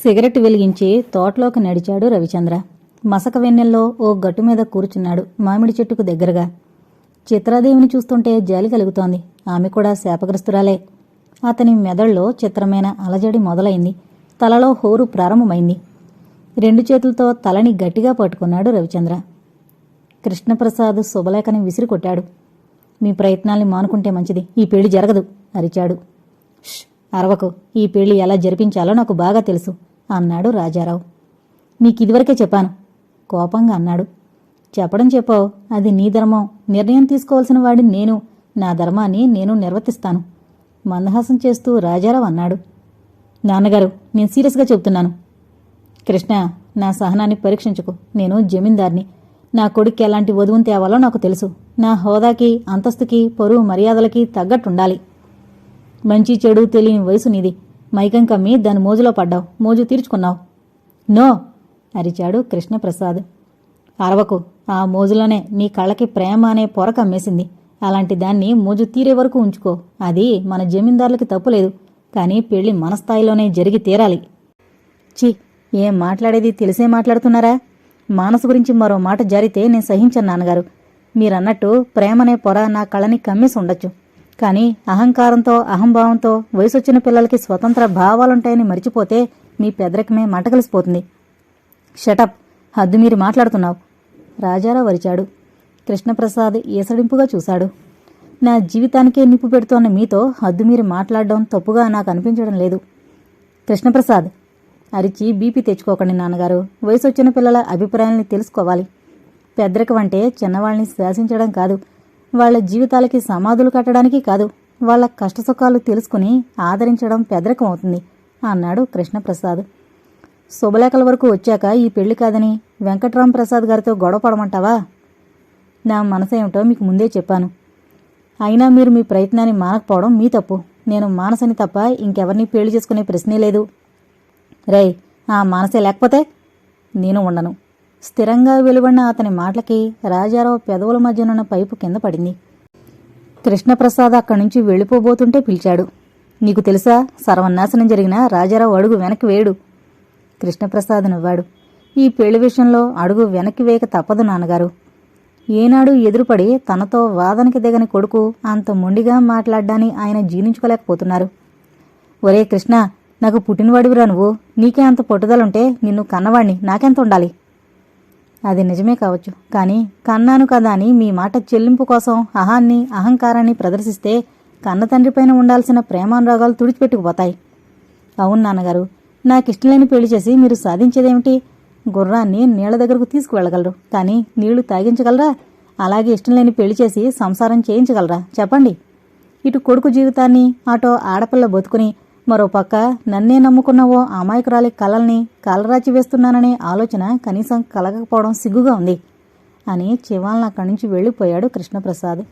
Cigarette వెలిగించి తోటలోకి నడిచాడు రవిచంద్ర. మసక వెన్నెల్లో ఓ గట్టు మీద కూర్చున్నాడు మామిడి చెట్టుకు దగ్గరగా. చిత్రాదేవిని చూస్తుంటే జాలి కలుగుతోంది. ఆమె కూడా శాపగ్రస్తురాలే. అతని మెదడులో చిత్రమైన అలజడి మొదలైంది. తలలో హోరు ప్రారంభమైంది. రెండు చేతులతో తలని గట్టిగా పట్టుకున్నాడు రవిచంద్ర. కృష్ణప్రసాద్ శుభలేఖని విసిరి కొట్టాడు మీ ప్రయత్నాల్ని మానుకుంటే మంచిది. ఈ పెళ్ళి జరగదు అరిచాడు. అరవకు ఈ పెళ్ళి ఎలా జరిపించాలో నాకు బాగా తెలుసు అన్నాడు రాజారావు. నీకిదివరకే చెప్పాను కోపంగా అన్నాడు. చెప్పడం చెప్పావు అది నీ ధర్మం నిర్ణయం తీసుకోవాల్సిన వాడిని నేను నా ధర్మాన్ని నేను నిర్వర్తిస్తాను మందహాసం చేస్తూ రాజారావు అన్నాడు. నాన్నగారు నేను సీరియస్గా చెబుతున్నాను. కృష్ణ నా సహనాన్ని పరీక్షించుకు నేను జమీందార్ని. నా కొడుక్కి ఎలాంటి వధువుని తేవాలో నాకు తెలుసు. నా హోదాకి అంతస్తుకి పరువు మర్యాదలకి తగ్గట్టుండాలి. మంచి చెడు తెలియని వయసు నీది. మైకం కమ్మి దాని మోజులో పడ్డావు. మోజు తీర్చుకున్నావు. నో! అరిచాడు కృష్ణప్రసాద్. అరవకు. ఆ మోజులోనే నీ కళ్ళకి ప్రేమ అనే పొర కమ్మేసింది. అలాంటి దాన్ని మోజు తీరే వరకు ఉంచుకో. అది మన జమీందారులకి తప్పులేదు కానీ పెళ్ళి మన స్థాయిలోనే జరిగి తీరాలి. చి ఏం మాట్లాడేది? తెలిసే మాట్లాడుతున్నారా? మానసు గురించి మరో మాట జారితే నేను సహించను నాన్నగారు. మీరన్నట్టు ప్రేమనే పొర నా కళ్ళని కమ్మేసి ఉండొచ్చు. కానీ అహంకారంతో అహంభావంతో వయసొచ్చిన పిల్లలకి స్వతంత్ర భావాలుంటాయని మర్చిపోతే మీ పెదరికమే మంటకలిసిపోతుంది షటప్ హద్దు మీరు మాట్లాడుతున్నావు. రాజారావు వరిచాడు కృష్ణప్రసాద్ ఈసడింపుగా చూశాడు. నా జీవితానికే నిప్పు పెడుతోన్న మీతో హద్దు మీరు మాట్లాడడం తప్పుగా నాకు అనిపించడం లేదు. కృష్ణప్రసాద్ అరిచి బీపీ తెచ్చుకోకండి నాన్నగారు. వయసు వచ్చిన పిల్లల అభిప్రాయాల్ని తెలుసుకోవాలి. పెద్దరికం అంటే చిన్నవాళ్ళని శాసించడం కాదు. వాళ్ళ జీవితాలకి సమాధులు కట్టడానికి కాదు వాళ్ళ కష్టసుఖాలు తెలుసుకుని ఆదరించడం పెదరకం అవుతుంది అన్నాడు కృష్ణప్రసాద్. శుభలేఖల వరకు వచ్చాక ఈ పెళ్ళి కాదని వెంకట్రాం ప్రసాద్ గారితో గొడవ పడమంటావా? నా మనసేమిటో మీకు ముందే చెప్పాను. అయినా మీరు మీ ప్రయత్నాన్ని మానకపోవడం మీ తప్పు. నేను మానసని తప్ప ఇంకెవరిని పెళ్ళి చేసుకునే ప్రశ్నే లేదు. రేయ్ ఆ మానసే లేకపోతే నేను ఉండను. స్థిరంగా వెలువడిన అతని మాటలకి రాజారావు పెదవుల మధ్యనున్న పైపు కింద పడింది. కృష్ణప్రసాద్ అక్కడి నుంచి వెళ్ళిపోబోతుంటే పిలిచాడు. నీకు తెలుసా సర్వనాశనం జరిగిన రాజారావు అడుగు వెనక్కి వేయడు. కృష్ణప్రసాద్ నవ్వాడు. ఈ పెళ్ళి విషయంలో అడుగు వెనక్కి వేయక తప్పదు నాన్నగారు. ఏనాడు ఎదురుపడి తనతో వాదనకి దిగని కొడుకు అంత మొండిగా మాట్లాడ్డాన్ని ఆయన జీర్ణించుకోలేకపోతున్నారు. ఒరే కృష్ణ నాకు పుట్టినవాడివిరా నువ్వు. నీకే అంత పట్టుదలుంటే నిన్ను కన్నవాణ్ణి నాకెంత ఉండాలి? అది నిజమే కావచ్చు. కానీ కన్నాను కదా అని మీ మాట చెల్లింపు కోసం అహాన్ని అహంకారాన్ని ప్రదర్శిస్తే కన్న తండ్రిపైన ఉండాల్సిన ప్రేమానురాగాలు తుడిచిపెట్టుకుపోతాయి. అవును నాన్నగారు నాకు లేని పెళ్ళి చేసి మీరు సాధించేదేమిటి? గుర్రాన్ని నీళ్ళ దగ్గరకు తీసుకువెళ్ళగలరు. కానీ నీళ్ళు తాగించగలరా? అలాగే ఇష్టం లేని పెళ్ళి చేసి సంసారం చేయించగలరా? చెప్పండి. ఇటు కొడుకు జీవితాన్ని అటో ఆడపిల్ల బతుకుని మరో పక్క నన్నే నమ్ముకున్న ఓ అమాయకురాలి కలల్ని కలరాచి వేస్తున్నాననే ఆలోచన కనీసం కలగకపోవడం సిగ్గుగా ఉంది అని చివాలన అక్కడి నుంచి వెళ్ళిపోయాడు కృష్ణప్రసాద్.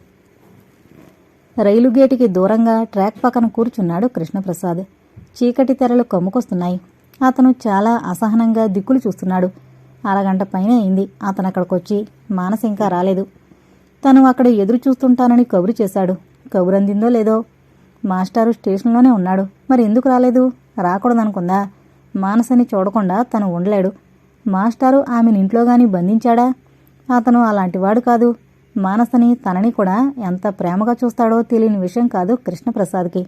రైలు గేటుకి దూరంగా ట్రాక్ పక్కన కూర్చున్నాడు కృష్ణప్రసాద్. చీకటి తెరలు కమ్ముకొస్తున్నాయి. అతను చాలా అసహనంగా దిక్కులు చూస్తున్నాడు. అరగంట పైనే అయింది. అతను అక్కడికొచ్చి మానస ఇంకా రాలేదు. తను అక్కడ ఎదురు చూస్తుంటానని కబురు చేశాడు. కబురు అందిందో లేదో మాస్టారు స్టేషన్లోనే ఉన్నాడు. మరి ఎందుకు రాలేదు? రాకూడదనుకుందా? మానసని చూడకుండా తను ఉండలేడు. మాస్టారు ఆమెను ఇంట్లో గాని బంధించాడా? అతను అలాంటివాడు కాదు. మానసని తనని కూడా ఎంత ప్రేమగా చూస్తాడో తెలియని విషయం కాదు కృష్ణప్రసాద్కి.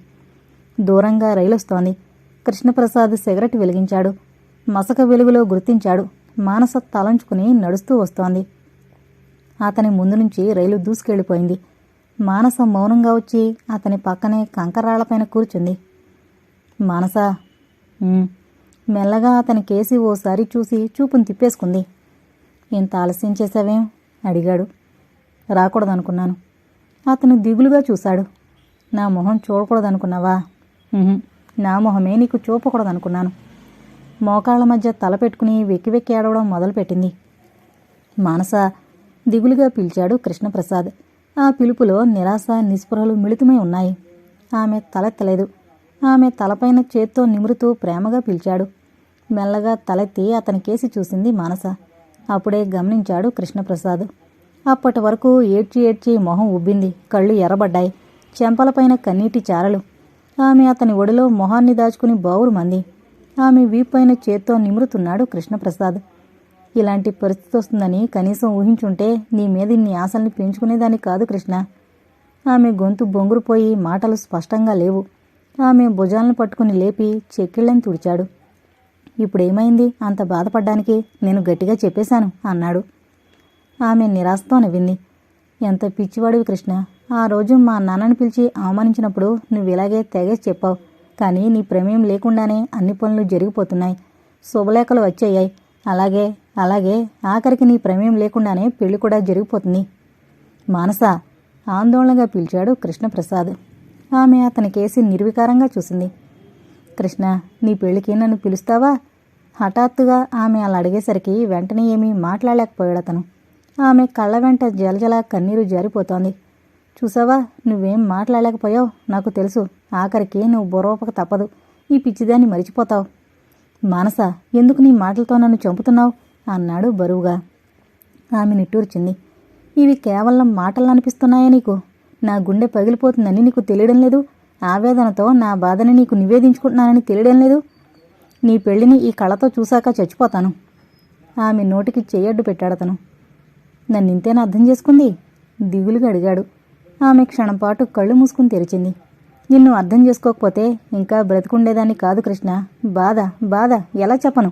దూరంగా రైలు వస్తోంది కృష్ణప్రసాద్ సిగరెట్ వెలిగించాడు. మసక వెలుగులో గుర్తించాడు. మానస తలంచుకుని నడుస్తూ వస్తోంది. అతని ముందు నుంచి రైలు దూసుకెళ్ళిపోయింది. మానస మౌనంగా వచ్చి అతని పక్కనే కంకరాళ్ళపైన కూర్చుంది. మానస మెల్లగా అతని కేసి ఓసారి చూసి చూపును తిప్పేసుకుంది. ఇంత ఆలస్యం చేశావేం? అడిగాడు. రాకూడదనుకున్నాను. అతను దిగులుగా చూశాడు. నా మొహం చూడకూడదనుకున్నావా? నా మొహమే నీకు చూపకూడదనుకున్నాను. మోకాళ్ళ మధ్య తల పెట్టుకుని వెక్కి వెక్కి ఏడవడం మొదలుపెట్టింది. మానస దిగులుగా పిలిచాడు కృష్ణప్రసాద్. ఆ పిలుపులో నిరాశ నిస్పృహలు మిళితమై ఉన్నాయి. ఆమె తలెత్తలేదు ఆమె తలపైన చేత్తో నిమురుతూ ప్రేమగా పిలిచాడు. మెల్లగా తలెత్తి అతని కేసి చూసింది మానస. అప్పుడే గమనించాడు కృష్ణప్రసాద్. అప్పటి వరకు ఏడ్చి ఏడ్చి మొహం ఉబ్బింది. కళ్ళు ఎర్రబడ్డాయి. చెంపలపైన కన్నీటి చారలు. ఆమె అతని ఒడిలో మొహాన్ని దాచుకుని బావురు మంది. ఆమె వీపైన చేత్తో నిమురుతున్నాడు కృష్ణప్రసాద్. ఇలాంటి పరిస్థితి వస్తుందని కనీసం ఊహించుంటే నీ మీద ఇన్ని ఆశల్ని పెంచుకునేదాన్ని కాదు కృష్ణ. ఆమె గొంతు బొంగురుపోయి మాటలు స్పష్టంగా లేవు. ఆమె భుజాలను పట్టుకుని లేపి చెక్కిళ్ళని తుడిచాడు. ఇప్పుడేమైంది? అంత బాధపడ్డానికి నేను గట్టిగా చెప్పేశాను అన్నాడు. ఆమె నిరాశతో నవ్వింది. ఎంత పిచ్చివాడివి కృష్ణ. ఆ రోజు మా నాన్నని పిలిచి అవమానించినప్పుడు నువ్వు ఇలాగే తెగేసి చెప్పావు. కానీ నీ ప్రమేయం లేకుండానే అన్ని పనులు జరిగిపోతున్నాయి. శుభలేఖలు వచ్చాయి. అలాగే అలాగే ఆఖరికి నీ ప్రమేయం లేకుండానే పెళ్ళి కూడా జరిగిపోతుంది. మానస ఆందోళనగా పిలిచాడు కృష్ణప్రసాద్. ఆమె అతని కేసి నిర్వికారంగా చూసింది. కృష్ణ నీ పెళ్ళికి నన్ను పిలుస్తావా? హఠాత్తుగా ఆమె అలా అడిగేసరికి వెంటనే ఏమీ మాట్లాడలేకపోయాడు అతను. ఆమె కళ్ళ వెంట జలజల కన్నీరు జారిపోతోంది. చూసావా నువ్వేం మాట్లాడలేకపోయావు? నాకు తెలుసు ఆఖరికి నువ్వు బుర్రవపక తప్పదు. ఈ పిచ్చిదాన్ని మరిచిపోతావు. మానస ఎందుకు నీ మాటలతో నన్ను చంపుతున్నావు? అన్నాడు బరువుగా. ఆమె నిట్టూర్చింది. ఇవి కేవలం మాటలు అనిపిస్తున్నాయా నీకు? నా గుండె పగిలిపోతుందని నీకు తెలియడం లేదు. ఆవేదనతో నా బాధని నీకు నివేదించుకుంటున్నానని తెలియడం లేదు. నీ పెళ్ళిని ఈ కళతో చూశాక చచ్చిపోతాను. ఆమె నోటికి చెయ్యడ్డు పెట్టాడతను. నన్ను ఇంతేనా అర్థం చేసుకుంది? దిగులుగా అడిగాడు. ఆమె క్షణంపాటు కళ్ళు మూసుకుని తెరిచింది. నిన్ను అర్థం చేసుకోకపోతే ఇంకా బ్రతికుండేదాన్ని కాదు కృష్ణ. బాధ బాధ. ఎలా చెప్పను?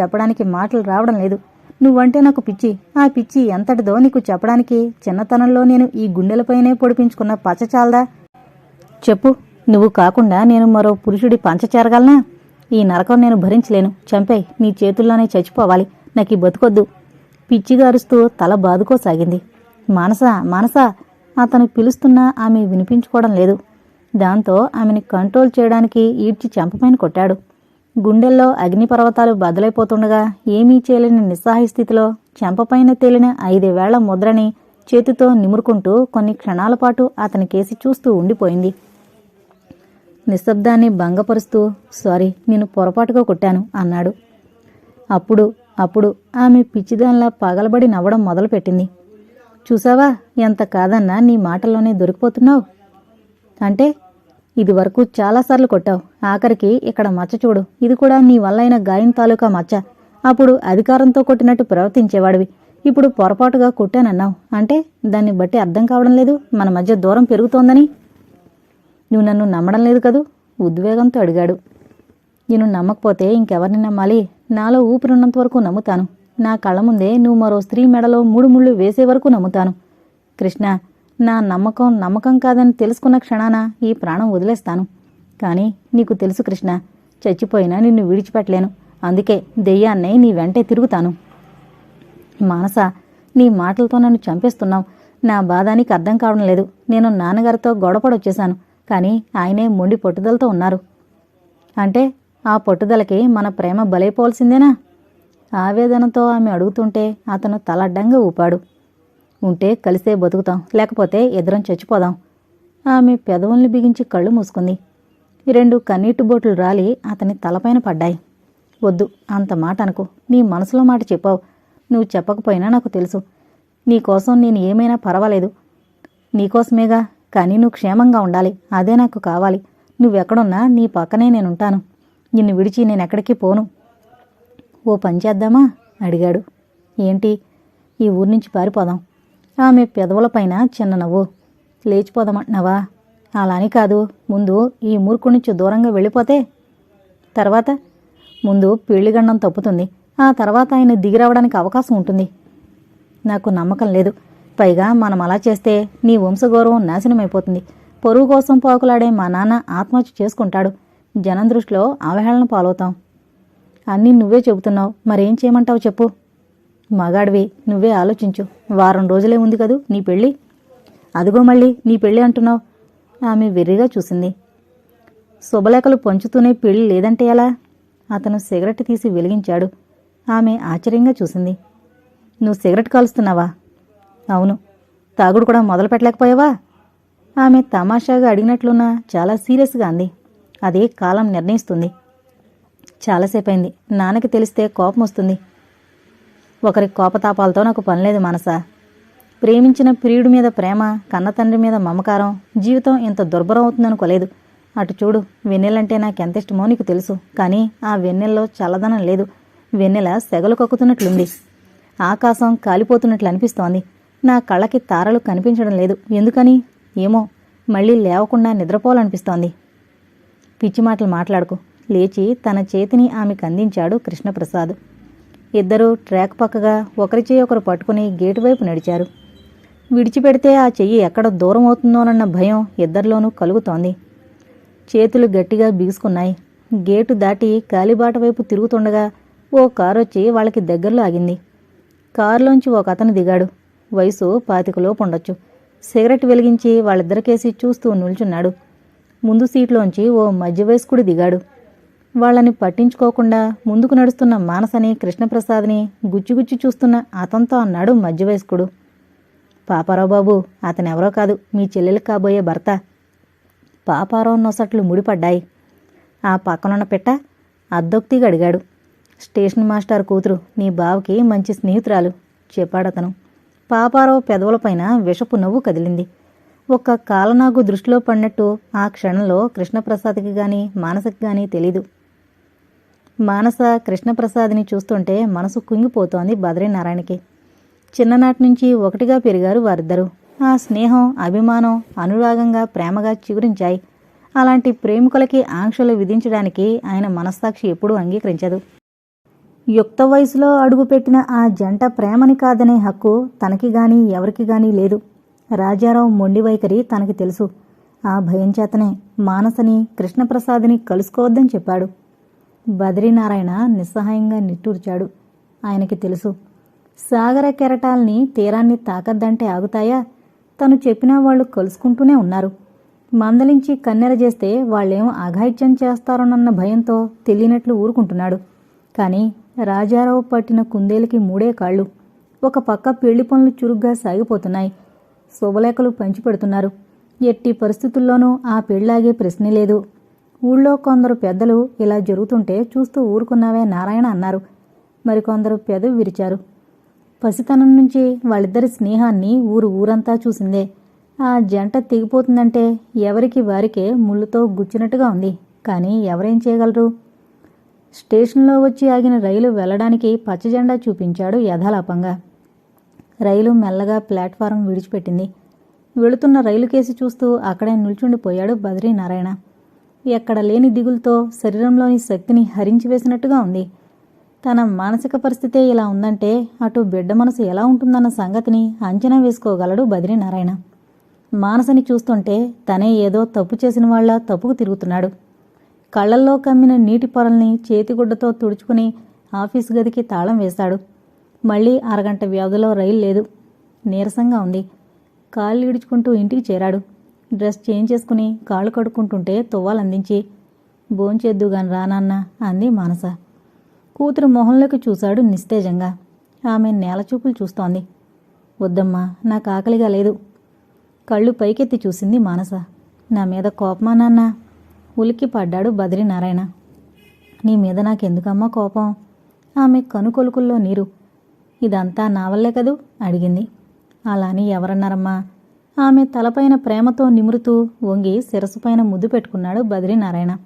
చెప్పడానికి మాటలు రావడం లేదు. నువ్వంటే నాకు పిచ్చి. ఆ పిచ్చి ఎంతటిదో నీకు చెప్పడానికి చిన్నతనంలో నేను ఈ గుండెలపైనే పొడిపించుకున్న పచ్చ చాలదా చెప్పు. నువ్వు కాకుండా నేను మరో పురుషుడి పంచ చేరగలనా ఈ నరకం నేను భరించలేను. చంపై. నీ చేతుల్లోనే చచ్చిపోవాలి. నాకు ఈ బతుకొద్దు. పిచ్చిగా అరుస్తూ తల బాదుకోసాగింది. మానస మానస. అతను పిలుస్తున్నా ఆమె వినిపించుకోవడం లేదు. దాంతో ఆమెని కంట్రోల్ చేయడానికి ఈడ్చి చెంపపైన కొట్టాడు. గుండెల్లో అగ్నిపర్వతాలు బదులైపోతుండగా ఏమీ చేయలేని నిస్సహాయ స్థితిలో చెంపపైన తేలిన ఐదేవేళ్ళ ముద్రని చేతితో నిమురుకుంటూ కొన్ని క్షణాల పాటు అతని కేసి చూస్తూ ఉండిపోయింది. నిశ్శబ్దాన్ని భంగపరుస్తూ సారీ నేను పొరపాటుగా కొట్టాను అన్నాడు. అప్పుడు అప్పుడు ఆమె పిచ్చిదానిలా పగలబడి నవ్వడం మొదలుపెట్టింది. చూసావా ఎంత కాదన్నా నీ మాటల్లోనే దొరికిపోతున్నావు? అంటే ఇది వరకు చాలాసార్లు కొట్టావు. ఆఖరికి ఇక్కడ మచ్చ చూడు. ఇది కూడా నీ వల్లైన గాయం తాలూకా మచ్చ. అప్పుడు అధికారంతో కొట్టినట్టు ప్రవర్తించేవాడివి. ఇప్పుడు పొరపాటుగా కొట్టానన్నావు. అంటే దాన్ని బట్టి అర్థం కావడం లేదు. మన మధ్య దూరం పెరుగుతోందని. నువ్వు నన్ను నమ్మడం లేదు కదూ? ఉద్వేగంతో అడిగాడు. నేను నమ్మకపోతే ఇంకెవరిని నమ్మాలి? నాలో ఊపిరున్నంత వరకు నమ్ముతాను. నా కళ్ళ ముందే నువ్వు మరో స్త్రీ మెడలో మూడు ముళ్ళు వేసే వరకు నమ్ముతాను. కృష్ణ నా నమ్మకం నమ్మకం కాదని తెలుసుకున్న క్షణాన ఈ ప్రాణం వదిలేస్తాను. కానీ నీకు తెలుసు కృష్ణ చచ్చిపోయినా నిన్ను విడిచిపెట్టలేను. అందుకే దెయ్యాన్నే నీ వెంటే తిరుగుతాను. మానస నీ మాటలతో నన్ను చంపేస్తున్నావు. నా బాధ నీకు అర్థం కావడం లేదు. నేను నాన్నగారితో గొడవపడొచ్చేశాను కానీ ఆయనే మొండి పట్టుదలతో ఉన్నారు. అంటే ఆ పట్టుదలకి మన ప్రేమ బలైపోవాల్సిందేనా? ఆవేదనతో ఆమె అడుగుతుంటే అతను తలడ్డంగా ఊపాడు. ఉంటే కలిసే బతుకుతాం. లేకపోతే ఇద్దరం చచ్చిపోదాం. ఆమె పెదవుల్ని బిగించి కళ్ళు మూసుకుంది. రెండు కన్నీటి బోట్లు రాలి అతని తలపైన పడ్డాయి. వద్దు అంత మాట అనుకో. నీ మనసులో మాట చెప్పావు. నువ్వు చెప్పకపోయినా నాకు తెలుసు. నీకోసం నేను ఏమైనా పర్వాలేదు. నీకోసమేగా కానీ నువ్వు క్షేమంగా ఉండాలి. అదే నాకు కావాలి. నువ్వెక్కడున్నా నీ పక్కనే నేనుంటాను. నిన్ను విడిచి నేను ఎక్కడికి పోను. ఓ పని చేద్దామా? అడిగాడు. ఏంటి? ఈ ఊరి నుంచి పారిపోదాం. ఆమె పెదవులపైన చిన్న నవ్వు. లేచిపోదామంటున్నావా? అలా అని కాదు. ముందు ఈ మూర్ఖు నుంచి దూరంగా వెళ్ళిపోతే? తర్వాత? ముందు పెళ్ళిగండం తప్పుతుంది. ఆ తర్వాత ఆయన దిగిరావడానికి అవకాశం ఉంటుంది. నాకు నమ్మకం లేదు. పైగా మనం అలా చేస్తే నీ వంశగౌరవం నాశనమైపోతుంది. పొరుగు కోసం పాకులాడే మా నాన్న ఆత్మహత్య చేసుకుంటాడు. జనం దృష్టిలో అవహేళన పాలవుతాం. అన్నీ నువ్వే చెబుతున్నావు. మరేం చేయమంటావు చెప్పు. మగాడివి నువ్వే ఆలోచించు. వారం రోజులే ఉంది కదూ నీ పెళ్ళి? అదిగో మళ్ళీ నీ పెళ్ళి అంటున్నావు. ఆమె వెర్రిగా చూసింది. శుభలేఖలు పంచుతూనే పెళ్ళి లేదంటే ఎలా? అతను సిగరెట్ తీసి వెలిగించాడు. ఆమె ఆశ్చర్యంగా చూసింది. నువ్వు సిగరెట్ కాలుస్తున్నావా? అవును. తాగుడు కూడా మొదలు పెట్టలేకపోయావా? ఆమె తమాషాగా అడిగినట్లున్నా చాలా సీరియస్గా అంది. అది కాలం నిర్ణయిస్తుంది. చాలాసేపైంది. నాన్నకి తెలిస్తే కోపం వస్తుంది ఒకరి కోపతాపాలతో నాకు పనిలేదు మనసా. ప్రేమించిన ప్రియుడి మీద ప్రేమ కన్నతండ్రి మీద మమకారం జీవితం ఇంత దుర్భరం అవుతుందనుకోలేదు అటు చూడు వెన్నెలంటే నాకెంత ఇష్టమో నీకు తెలుసు కానీ ఆ వెన్నెల్లో చల్లదనం లేదు. వెన్నెల సెగలు కక్కుతున్నట్లుంది. ఆకాశం కాలిపోతున్నట్లు అనిపిస్తోంది. నా కళ్ళకి తారలు కనిపించడం లేదు. ఎందుకని? ఏమో మళ్ళీ లేవకుండా నిద్రపోవాలనిపిస్తోంది. పిచ్చి మాటలు మాట్లాడుకు. లేచి తన చేతిని ఆమెకు అందించాడు కృష్ణప్రసాద్. ఇద్దరూ ట్రాక్ పక్కగా ఒకరి చేయి ఒకరు పట్టుకుని గేటు వైపు నడిచారు. విడిచిపెడితే ఆ చెయ్యి ఎక్కడ దూరం అవుతుందోనన్న భయం ఇద్దరిలోనూ కలుగుతోంది. చేతులు గట్టిగా బిగుసుకున్నాయి. గేటు దాటి కాలిబాట వైపు తిరుగుతుండగా ఓ కారు వచ్చి వాళ్ళకి దగ్గరలో ఆగింది. కారులోంచి ఒక అతను దిగాడు. వయసు పాతికలోపు ఉండొచ్చు. సిగరెట్ వెలిగించి వాళ్ళిద్దరికేసి చూస్తూ నిల్చున్నాడు. ముందు సీట్లోంచి ఓ మధ్య వయస్కుడు దిగాడు. వాళ్ళని పట్టించుకోకుండా ముందుకు నడుస్తున్న మానసని కృష్ణప్రసాద్ని గుచ్చిగుచ్చి చూస్తున్న అతనితో అన్నాడు మధ్యవయస్కుడు. పాపారావు బాబు అతనెవరో కాదు. మీ చెల్లెలు కాబోయే భర్త. పాపారావు నొసట్లు ముడిపడ్డాయి. ఆ పక్కనున్న పెట్ట అద్దొక్తిగా అడిగాడు. స్టేషన్ మాస్టర్ కూతురు నీ బావకి మంచి స్నేహితురాలు చెప్పాడతను. పాపారావు పెదవులపైన విషపు నవ్వు కదిలింది. ఒక్క కాలనాగు దృష్టిలో పడినట్టు ఆ క్షణంలో కృష్ణప్రసాద్కి గాని మానసకి గాని తెలీదు. మానస కృష్ణప్రసాద్ని చూస్తుంటే మనసు కుంగిపోతోంది బద్రీనారాయణకి. చిన్ననాటి నుంచి ఒకటిగా పెరిగారు వారిద్దరూ. ఆ స్నేహం అభిమానం అనురాగంగా ప్రేమగా చిగురించాయి. అలాంటి ప్రేమికులకి ఆంక్షలు విధించడానికి ఆయన మనస్సాక్షి ఎప్పుడూ అంగీకరించదు. యుక్త వయసులో అడుగుపెట్టిన ఆ జంట ప్రేమని కాదనే హక్కు తనకి గాని ఎవరికి గాని లేదు. రాజారావు మొండి వైఖరి తనకి తెలుసు. ఆ భయం చేతనే మానసని కృష్ణప్రసాద్ని కలుసుకోవద్దని చెప్పాడు. బద్రీనారాయణ నిస్సహాయంగా నిట్టూర్చాడు. ఆయనకి తెలుసు సాగర కెరటాల్ని తీరాన్ని తాకద్దంటే ఆగుతాయా? తను చెప్పినా వాళ్ళు కలుసుకుంటూనే ఉన్నారు. మందలించి కన్నెర చేస్తే వాళ్ళేం అఘాయిత్యం చేస్తారోనన్న భయంతో తెలియనట్లు ఊరుకుంటున్నాడు. కానీ రాజారావు పట్టిన కుందేలకి మూడే కాళ్ళు. ఒక పక్క పెళ్ళి పనులు చురుగ్గా సాగిపోతున్నాయి. శుభలేఖలు పంచిపెడుతున్నారు. ఎట్టి పరిస్థితుల్లోనూ ఆ పెళ్ళాగే ప్రశ్నే లేదు. ఊళ్ళో కొందరు పెద్దలు ఇలా జరుగుతుంటే చూస్తూ ఊరుకున్నావే నారాయణ అన్నారు. మరికొందరు పెదవి విరిచారు. పసితనం నుంచి వాళ్ళిద్దరి స్నేహాన్ని ఊరు ఊరంతా చూసిందే. ఆ జంట తెగిపోతుందంటే ఎవరికి వారికే ముళ్ళుతో గుచ్చినట్టుగా ఉంది. కానీ ఎవరేం చేయగలరు? స్టేషన్లో వచ్చి ఆగిన రైలు వెళ్ళడానికి పచ్చజెండా చూపించాడు యథాలాపంగా. రైలు మెల్లగా ప్లాట్ఫారం విడిచిపెట్టింది. వెళుతున్న రైలు కేసి చూస్తూ అక్కడే నిల్చుండిపోయాడు బద్రీనారాయణ. ఎక్కడ లేని దిగులతో శరీరంలోని శక్తిని హరించివేసినట్టుగా ఉంది. తన మానసిక పరిస్థితే ఇలా ఉందంటే అటు బిడ్డ మనసు ఎలా ఉంటుందన్న సంగతిని అంచనా వేసుకోగలడు బద్రీనారాయణ. మానసని చూస్తుంటే తనే ఏదో తప్పు చేసిన వాళ్ళ తప్పుకు తిరుగుతున్నాడు. కళ్ళల్లో కమ్మిన నీటి పొరల్ని చేతిగుడ్డతో తుడుచుకుని ఆఫీసు గదికి తాళం వేశాడు మళ్ళీ అరగంట వ్యవధిలో రైలు లేదు. నీరసంగా ఉంది. కాళ్ళు ఈడ్చుకుంటూ ఇంటికి చేరాడు. డ్రెస్ చేంజ్ చేసుకుని కాళ్ళు కడుక్కుంటుంటే తువ్వాలందించి. భోంచేద్దు గాని రానాన్న అంది మానస. కూతురు మొహంలోకి చూశాడు నిస్తేజంగా. ఆమె నేలచూపులు చూస్తోంది. వద్దమ్మా నాకు ఆకలిగా లేదు. కళ్ళు పైకెత్తి చూసింది మానస. నా మీద కోపమా నాన్న? ఉలిక్కి పడ్డాడు బద్రీనారాయణ. నీ మీద నాకెందుకమ్మా కోపం? ఆమె కనుకొలుకుల్లో నీరు. ఇదంతా నా వల్లే కదూ? అడిగింది. అలా అని ఎవరన్నారమ్మా? ఆమె తలపైన ప్రేమతో నిమురుతూ వంగి శిరసుపైన ముద్దు పెట్టుకున్నాడు బద్రీనారాయణ.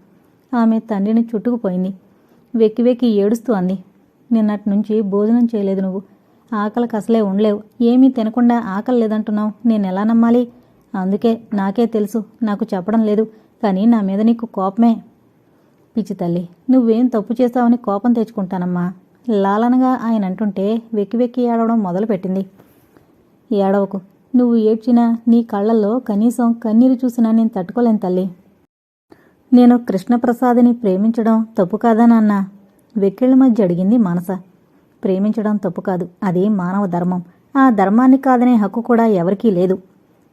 ఆమె తండ్రిని చుట్టుకుపోయింది. వెక్కి వెక్కి ఏడుస్తూ అంది. నిన్నటి నుంచి భోజనం చేయలేదు నువ్వు. ఆకలికి అసలే ఉండలేవు. ఏమీ తినకుండా ఆకలి లేదంటున్నావు. నేను ఎలా నమ్మాలి? అందుకే నాకే తెలుసు. నాకు చెప్పడం లేదు. కానీ నా మీద నీకు కోపమే. పిచ్చి తల్లి నువ్వేం తప్పు చేస్తావని కోపం తెచ్చుకుంటానమ్మా. లాలనగా ఆయన అంటుంటే వెక్కి వెక్కి ఏడవడం మొదలుపెట్టింది. ఏడవకు. నువ్వు ఏడ్చినా నీ కళ్ళల్లో కనీసం కన్నీరు చూసినా నేను తట్టుకోలేను తల్లి. నేను కృష్ణప్రసాద్ని ప్రేమించడం తప్పు కాదా నాన్న? వెక్కిళ్ళ మధ్య అడిగింది మానస. ప్రేమించడం తప్పు కాదు అది మానవ ధర్మం. ఆ ధర్మాన్ని కాదనే హక్కు కూడా ఎవరికీ లేదు.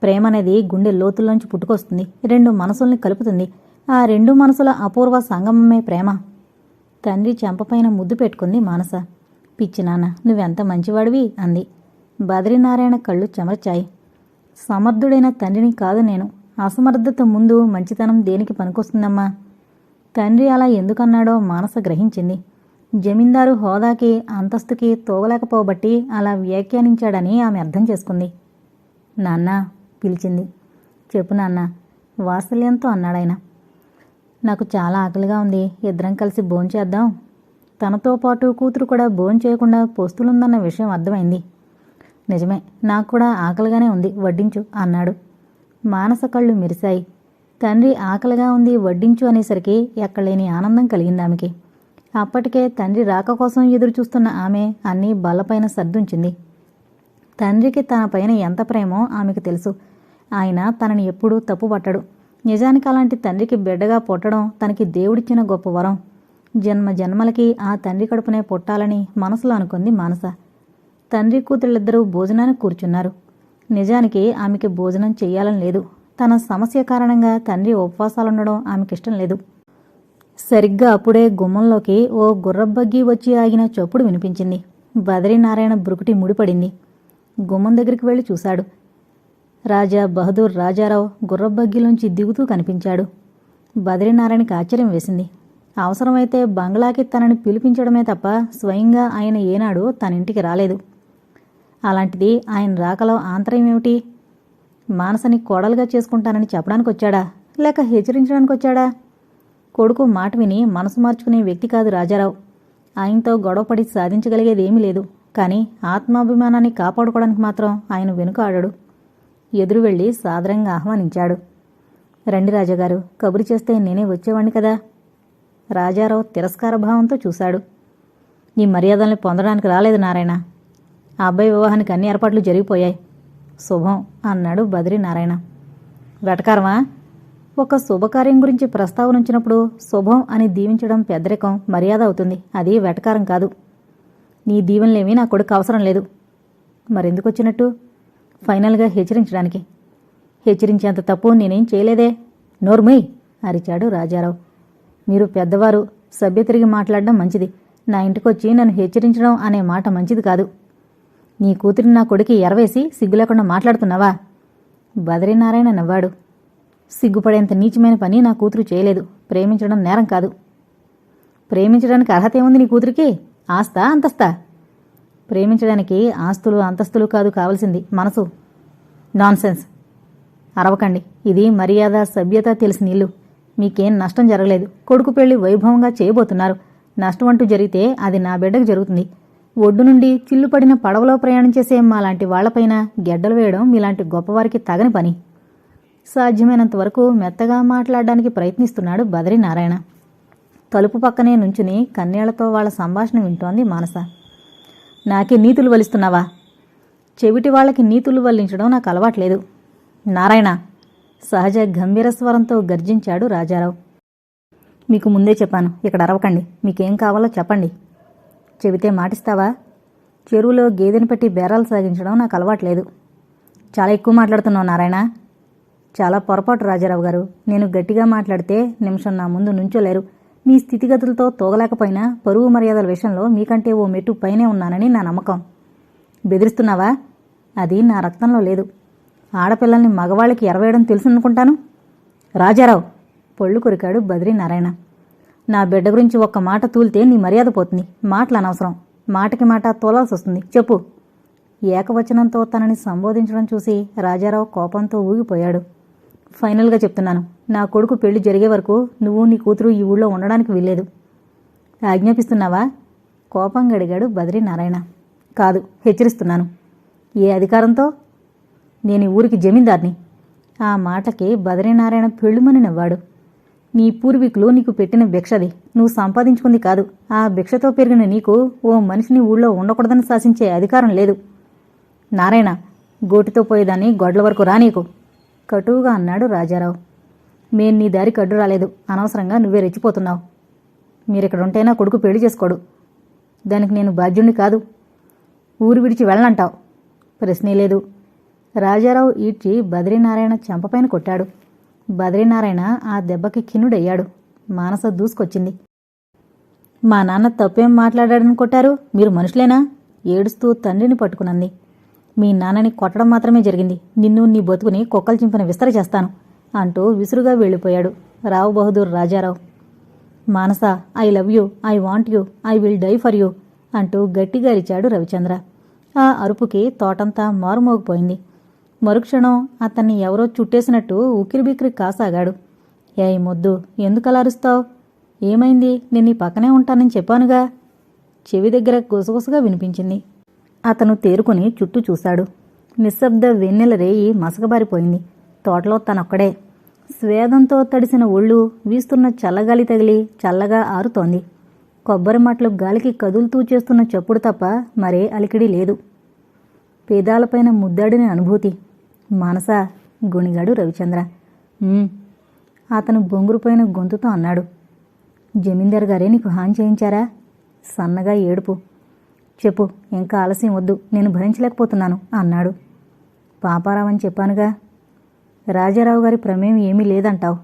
ప్రేమ అనేది గుండె లోతుల్లోంచి పుట్టుకొస్తుంది రెండు మనసుల్ని కలుపుతుంది. ఆ రెండు మనసుల అపూర్వ సంగమమే ప్రేమ. తండ్రి చెంపపైన ముద్దు పెట్టుకుంది మానస. పిచ్చి నాన్న నువ్వెంత మంచివాడివి? అంది. బద్రీనారాయణ కళ్ళు చెమర్చాయి. సమర్థుడైన తండ్రిని కాదు నేను. అసమర్థత ముందు మంచితనం దేనికి పనికొస్తుందమ్మా? తండ్రి అలా ఎందుకన్నాడో మానస గ్రహించింది. జమీందారు హోదాకి అంతస్తుకి తోగలేకపోబట్టి అలా వ్యాఖ్యానించాడని ఆమె అర్థం చేసుకుంది. నాన్న పిలిచింది. చెప్పు నాన్న వాత్సల్యంతో అన్నాడాయన. నాకు చాలా ఆకలిగా ఉంది. ఇద్దరం కలిసి భోంచేద్దాం. తనతో పాటు కూతురు కూడా భోంచేయకుండా పోస్తులుందన్న విషయం అర్థమైంది. నిజమే నాకు కూడా ఆకలిగానే ఉంది వడ్డించు అన్నాడు. మానస కళ్ళు మెరిశాయి. తండ్రి ఆకలిగా ఉంది వడ్డించు అనేసరికి ఎక్కడలేని ఆనందం కలిగింది ఆమెకి. అప్పటికే తండ్రి రాక కోసం ఎదురుచూస్తున్న ఆమె అన్నీ బల్లపైన సర్దుంచింది. తండ్రికి తన పైన ఎంత ప్రేమో ఆమెకు తెలుసు. ఆయన తనని ఎప్పుడూ తప్పుపట్టడు. నిజానికి అలాంటి తండ్రికి బిడ్డగా పుట్టడం తనకి దేవుడిచ్చిన గొప్ప వరం. జన్మ జన్మలకి ఆ తండ్రి కడుపునే పుట్టాలని మనసులో అనుకుంది మానస. తండ్రి కూతుళ్ళిద్దరూ భోజనానికి కూర్చున్నారు. నిజానికి ఆమెకి భోజనం చెయ్యాలని లేదు. తన సమస్య కారణంగా తండ్రి ఉపవాసాలుండడం ఆమెకిష్టం లేదు. సరిగ్గా అప్పుడే గుమ్మంలోకి ఓ గుర్రబ్బగ్గి వచ్చి ఆగిన చప్పుడు వినిపించింది. బదరీనారాయణ బ్రుకుటి ముడిపడింది. గుమ్మం దగ్గరికి వెళ్ళి చూశాడు. రాజా బహదూర్ రాజారావు గుర్రబ్బగ్గిలోంచి దిగుతూ కనిపించాడు. బదరీనారాయణకి ఆశ్చర్యం వేసింది. అవసరమైతే బంగ్లాకి తనని పిలిపించడమే తప్ప స్వయంగా ఆయన ఏనాడు తన ఇంటికి రాలేదు. అలాంటిది ఆయన రాకలో ఆంతరం ఏమిటి? మానసని కోడలుగా చేసుకుంటానని చెప్పడానికి వచ్చాడా లేక హెచ్చరించడానికి వచ్చాడా కొడుకు మాట విని మనసు మార్చుకునే వ్యక్తి కాదు రాజారావు. ఆయనతో గొడవపడి సాధించగలిగేది ఏమీ లేదు. కానీ ఆత్మాభిమానాన్ని కాపాడుకోవడానికి మాత్రం ఆయన వెనుక ఆడాడు. ఎదురు వెళ్ళి సాదరంగా ఆహ్వానించాడు. రండి రాజాగారు కబురు చేస్తే నేనే వచ్చేవాణ్ణి కదా రాజారావు తిరస్కార భావంతో చూశాడు. ఈ మర్యాదల్ని పొందడానికి రాలేదు నారాయణ. ఆ అబ్బాయి వివాహానికి అన్ని ఏర్పాట్లు జరిగిపోయాయి. శుభం అన్నాడు బద్రీ నారాయణ. వెటకారమా? ఒక శుభకార్యం గురించి ప్రస్తావన ఉంచినప్పుడు శుభం అని దీవించడం పెద్దరికం మర్యాద అవుతుంది. అది వెటకారం కాదు. నీ దీవెనలేమీ నా కొడుకు అవసరం లేదు. మరెందుకు వచ్చినట్టు ఫైనల్గా హెచ్చరించడానికి. హెచ్చరించేంత తప్పు నేనేం చేయలేదే. నోర్మయ్ అరిచాడు రాజారావు. మీరు పెద్దవారు సభ్య తిరిగి మాట్లాడడం మంచిది. నా ఇంటికొచ్చి నన్ను హెచ్చరించడం అనే మాట మంచిది కాదు. నీ కూతురిని నా కొడుకి ఎరవేసి సిగ్గు లేకుండా మాట్లాడుతున్నావా? బదరీనారాయణ నవ్వాడు. సిగ్గుపడేంత నీచమైన పని నా కూతురు చేయలేదు. ప్రేమించడం నేరం కాదు. ప్రేమించడానికి అర్హత ఏముంది నీ కూతురికి? ఆస్తా అంతస్తా. ప్రేమించడానికి ఆస్తులు అంతస్తులు కాదు కావలసింది మనసు. నాన్సెన్స్. అరవకండి. ఇది మర్యాద సభ్యత తెలిసిన ఇల్లు. మీకేం నష్టం జరగలేదు. కొడుకు పెళ్ళి వైభవంగా చేయబోతున్నారు. నష్టం అంటూ జరిగితే అది నా బిడ్డకు జరుగుతుంది. ఒడ్డు నుండి చిల్లుపడిన పడవలో ప్రయాణం చేసే మాలాంటి వాళ్ళపైన గెడ్డలు వేయడం మీలాంటి గొప్పవారికి తగని పని. సాధ్యమైనంత వరకు మెత్తగా మాట్లాడడానికి ప్రయత్నిస్తున్నాడు బదరి నారాయణ. తలుపు పక్కనే నుంచుని కన్నేళ్ళతో వాళ్ళ సంభాషణ వింటోంది మానస. నాకే నీతులు వలిస్తున్నావా? చెవిటి వాళ్ళకి నీతులు వల్లించడం నాకు అలవాట్లేదు. నారాయణ సహజ గంభీర స్వరంతో గర్జించాడు రాజారావు. మీకు ముందే చెప్పాను ఇక్కడ అరవకండి. మీకేం కావాలో చెప్పండి. చెబితే మాటిస్తావా? చెరువులో గేదెని పెట్టి బేరాలు సాగించడం నాకు అలవాట్లేదు. చాలా ఎక్కువ మాట్లాడుతున్నావు నారాయణ. చాలా పొరపాటు రాజారావు గారు. నేను గట్టిగా మాట్లాడితే నిమిషం నా ముందు నుంచోలేరు. మీ స్థితిగతులతో తోగలేకపోయినా పరువు మర్యాదల విషయంలో మీకంటే ఓ మెట్టు పైనే ఉన్నానని నా నమ్మకం. బెదిరిస్తున్నావా? అది నా రక్తంలో లేదు. ఆడపిల్లల్ని మగవాళ్ళకి ఎరవేయడం తెలుసనుకుంటాను? రాజారావు పొళ్ళు కొరికాడు బద్రీనారాయణ నా బిడ్డ గురించి ఒక్క మాట తూలితే నీ మర్యాద పోతుంది. మాటలు అనవసరం. మాటకి మాట తోలాల్సి వస్తుంది. చెప్పు. ఏకవచనంతో తనని సంబోధించడం చూసి రాజారావు కోపంతో ఊగిపోయాడు. ఫైనల్గా చెప్తున్నాను. నా కొడుకు పెళ్ళి జరిగే వరకు నువ్వు నీ కూతురు ఈ ఊళ్ళో ఉండడానికి వీల్లేదు. ఆజ్ఞాపిస్తున్నావా? కోపంగా అడిగాడు బద్రీనారాయణ. కాదు హెచ్చరిస్తున్నాను. ఏ అధికారంతో? నేను ఊరికి జమీందార్ని. ఆ మాటకి బద్రీనారాయణ పెళ్ళుమని నవ్వాడు. నీ పూర్వీకులు నీకు పెట్టిన భిక్షది నువ్వు సంపాదించుకుంది కాదు. ఆ భిక్షతో పెరిగిన నీకు ఓ మనిషిని ఊళ్ళో ఉండకూడదని శాసించే అధికారం లేదు. నారాయణ గోటితో పోయేదాన్ని గొడ్ల వరకు రా నీకు. కటువుగా అన్నాడు రాజారావు. మేం నీ దారికి అడ్డు రాలేదు. అనవసరంగా నువ్వే రెచ్చిపోతున్నావు. మీరిక్కడ ఉంటేనా కొడుకు పెళ్ళి చేసుకోడు. దానికి నేను బాధ్యుణ్ణి కాదు. ఊరు విడిచి వెళ్ళనంటావు. ప్రశ్నే లేదు. రాజారావు ఈడ్చి బద్రీనారాయణ చెంపపైన కొట్టాడు. బద్రీనారాయణ ఆ దెబ్బకి ఖిన్నుడయ్యాడు మానస దూసుకొచ్చింది. మా నాన్న తప్పేం మాట్లాడాడని కొట్టారు? మీరు మనుషులేనా? ఏడుస్తూ తండ్రిని పట్టుకునంది. మీ నాన్నని కొట్టడం మాత్రమే జరిగింది. నిన్ను నీ బతుకుని కుక్కలు చింపిన విస్తర చేస్తాను అంటూ విసురుగా వెళ్ళిపోయాడు Rao Bahadur Rajarao. Manasa I love you I want you I will die for you అంటూ గట్టిగా అరిచాడు రవిచంద్ర. ఆ అరుపుకి తోటంతా మారుమోగిపోయింది. మరుక్షణం అతన్ని ఎవరో చుట్టేసినట్టు ఉక్కిరిబిక్కిరి కాసాగాడు. ఏయ్ మొద్దు ఎందుకలారుస్తావు ఏమైంది? నేను నీ పక్కనే ఉంటానని చెప్పానుగా. చెవి దగ్గర గుసగుసగా వినిపించింది. అతను తేరుకుని చుట్టూ చూశాడు. నిశ్శబ్ద వెన్నెల రేయి మసకబారిపోయింది. తోటలో తనొక్కడే. స్వేదంతో తడిసిన ఒళ్ళు వీస్తున్న చల్లగాలి తగిలి చల్లగా ఆరుతోంది. కొబ్బరి మట్లు గాలికి కదులుతూ చేస్తున్న చప్పుడు తప్ప మరే అలికిడి లేదు. పేదాలపైన ముద్దాడిన అనుభూతి. మానస గుణిగాడు రవిచంద్ర. అతను బొంగురుపోయిన గొంతుతో అన్నాడు. జమీందార్ గారే నీకు హాని చేయించారా? సన్నగా ఏడుపు. చెప్పు ఇంకా ఆలస్యం వద్దు నేను భరించలేకపోతున్నాను అన్నాడు. పాపారావని చెప్పానుగా. రాజారావు గారి ప్రమేయం ఏమీ లేదంటావు.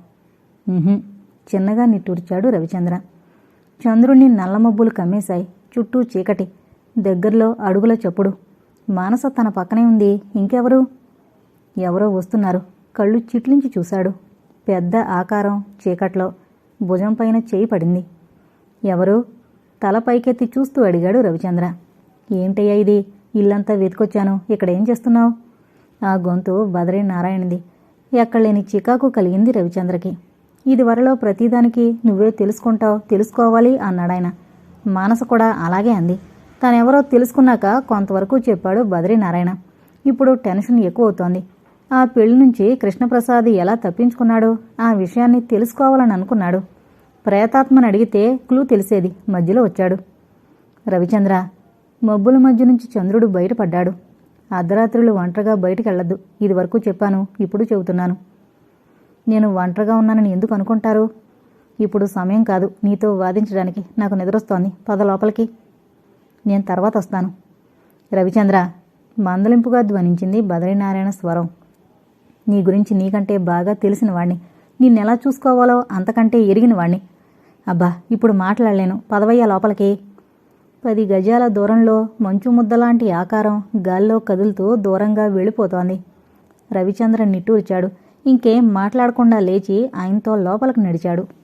చిన్నగా నిట్టూర్చాడు రవిచంద్ర. చంద్రుణ్ణి నల్లమబ్బులు కమ్మేశాయి చుట్టూ చీకటి దగ్గరలో అడుగుల చప్పుడు. మానస తన పక్కనే ఉంది ఇంకెవరు? ఎవరో వస్తున్నారు. కళ్ళు చిట్లించి చూశాడు. పెద్ద ఆకారం చీకట్లో భుజం పైన చేయి పడింది. ఎవరు? తల పైకెత్తి చూస్తూ అడిగాడు రవిచంద్ర. ఏంటయ్యా ఇది? ఇల్లంతా వెతికొచ్చాను. ఇక్కడ ఏం చేస్తున్నావు? ఆ గొంతు బదరే నారాయణది. ఎక్కడలేని చికాకు కలిగింది రవిచంద్రకి. ఇది వరలో ప్రతిదానికి నువ్వే తెలుసుకుంటావు తెలుసుకోవాలి అన్నాడాయన. మానస కూడా అలాగే అంది. తనెవరో తెలుసుకున్నాక కొంతవరకు చెప్పాడు బదరీ నారాయణ. ఇప్పుడు టెన్షన్ ఎక్కువ అవుతోంది ఆ పెళ్ళి నుంచి కృష్ణప్రసాద్ ఎలా తప్పించుకున్నాడో ఆ విషయాన్ని తెలుసుకోవాలని అనుకున్నాడు. ప్రేతాత్మను అడిగితే క్లూ తెలిసేది మధ్యలో వచ్చాడు. రవిచంద్ర మబ్బుల మధ్య నుంచి చంద్రుడు బయటపడ్డాడు. అర్ధరాత్రులు ఒంటరిగా బయటికెళ్ళొద్దు ఇదివరకు చెప్పాను ఇప్పుడు చెబుతున్నాను. నేను ఒంటరిగా ఉన్నానని ఎందుకు అనుకుంటారు? ఇప్పుడు సమయం కాదు నీతో వాదించడానికి నాకు నిద్రొస్తోంది. పద లోపలికి. నేను తర్వాత వస్తాను. రవిచంద్ర మందలింపుగా ధ్వనించింది బదరీనారాయణ స్వరం. నీ గురించి నీకంటే బాగా తెలిసిన వాణ్ణి. నిన్నెలా చూసుకోవాలో అంతకంటే ఎరిగిన వాణ్ణి. అబ్బా ఇప్పుడు మాట్లాడలేను. పదవయ్య లోపలికి. పది గజాల దూరంలో మంచు ముద్దలాంటి ఆకారం గాల్లో కదులుతూ దూరంగా వెళ్ళిపోతోంది. రవిచంద్ర నిట్టూర్చాడు. ఇంకేం మాట్లాడకుండా లేచి ఆయనతో లోపలికి నడిచాడు.